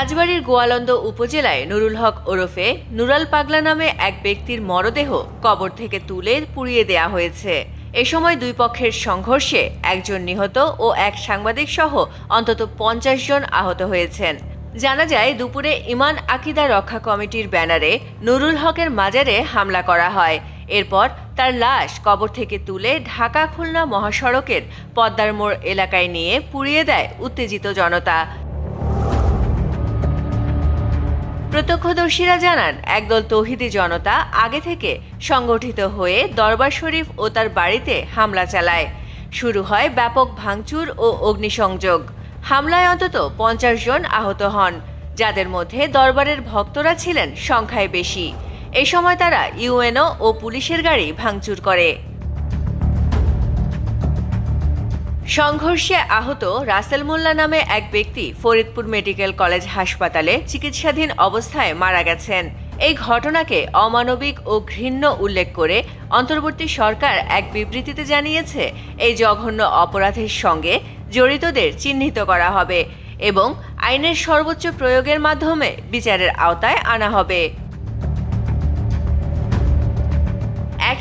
রাজবাড়ীর গোয়ালন্দ উপজেলায় নুরুল হক ওরফে নুরাল পাগলা নামে এক ব্যক্তির মরদেহ কবর থেকে তুলে পুড়িয়ে দেয়া হয়েছে। এ সময় দুই পক্ষের সংঘর্ষে একজন নিহত ও এক সাংবাদিক সহ অন্তত পঞ্চাশ জন আহত হয়েছেন। জানা যায়, দুপুরে ইমান আকিদা রক্ষা কমিটির ব্যানারে নুরুল হকের মাজারে হামলা করা হয়। এরপর তার লাশ কবর থেকে তুলে ঢাকা খুলনা মহাসড়কের পদ্মার মোড় এলাকায় নিয়ে পুড়িয়ে দেয় উত্তেজিত জনতা। প্রত্যক্ষদর্শীরা জানান, একদল তৌহিদি জনতা আগে থেকে সংগঠিত হয়ে দরবার শরীফ ও তার বাড়িতে হামলা চালায়। শুরু হয় ব্যাপক ভাঙচুর ও অগ্নিসংযোগ। হামলায় অন্তত পঞ্চাশ জন আহত হন, যাদের মধ্যে দরবারের ভক্তরা ছিলেন সংখ্যায় বেশি। এ সময় তারা ইউএনও ও পুলিশের গাড়ি ভাঙচুর করে। সংঘর্ষে আহত রাসেল মোল্লা নামে এক ব্যক্তি ফরিদপুর মেডিকেল কলেজ হাসপাতালে চিকিৎসাধীন অবস্থায় মারা গেছেন। এই ঘটনাকে অমানবিক ও ঘৃণ্য উল্লেখ করে অন্তর্বর্তী সরকার এক বিবৃতিতে জানিয়েছে, এই জঘন্য অপরাধের সঙ্গে জড়িতদের চিহ্নিত করা হবে এবং আইনের সর্বোচ্চ প্রয়োগের মাধ্যমে বিচারের আওতায় আনা হবে।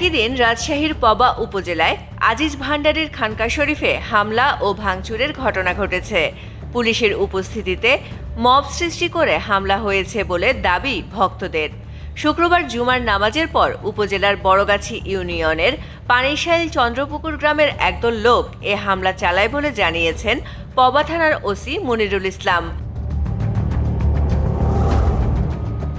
একই দিন রাজশাহীর পবা উপজেলায় আজিজ ভান্ডারীর খানকা শরীফে হামলা ও ভাঙচুরের ঘটনা ঘটেছে। পুলিশের উপস্থিতিতে মব সৃষ্টি করে হামলা হয়েছে বলে দাবি ভক্তদের। শুক্রবার জুমার নামাজের পর উপজেলার বড়গাছি ইউনিয়নের পানিশাইল চন্দ্রপুকুর গ্রামের একদল লোক এ হামলা চালায় বলে জানিয়েছেন পবা থানার ওসি মনিরুল ইসলাম।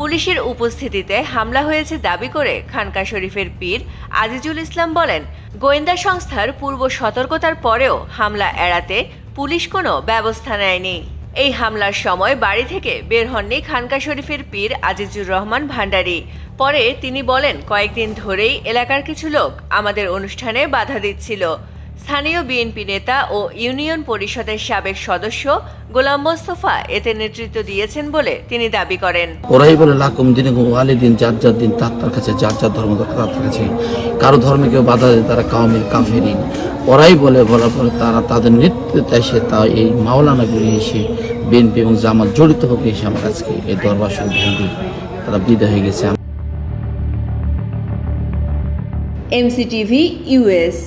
পুলিশের উপস্থিতিতে হামলা হয়েছে দাবি করে খানকা শরীফের পীর আজিজুল ইসলাম বলেন, গোয়েন্দা সংস্থার পূর্ব সতর্কতার পরেও হামলা এড়াতে পুলিশ কোনো ব্যবস্থা নেয়নি। এই হামলার সময় বাড়ি থেকে বের হননি খানকা শরীফের পীর আজিজুর রহমান ভান্ডারী। পরে তিনি বলেন, কয়েকদিন ধরেই এলাকার কিছু লোক আমাদের অনুষ্ঠানে বাধা দিচ্ছিল। স্থানীয় বিএনপি নেতা ও ইউনিয়ন পরিষদের সাবেক সদস্য গোলাম মোস্তফা এতে নেতৃত্ব দিয়েছেন বলে তিনি দাবি করেন। ওরাই বলে লাকুম দিনে আলি দিন যার যার দিন তার তার কাছে যার যার ধর্ম তার তার কাছে। কারও ধর্মে কেউ বাধা দেয় তারা কাউমির কাফেরিন। ওরাই বলে বলার পরে তারা তাদের নেতৃত্বে এসে তা এই মাওলানা বেরিয়ে এসে বিএনপি এবং জামাত জড়িত হোক এসে আমার আজকে এই দরবার শুরু ভেঙে তারা বিদায় হয়ে গেছে। MCTV US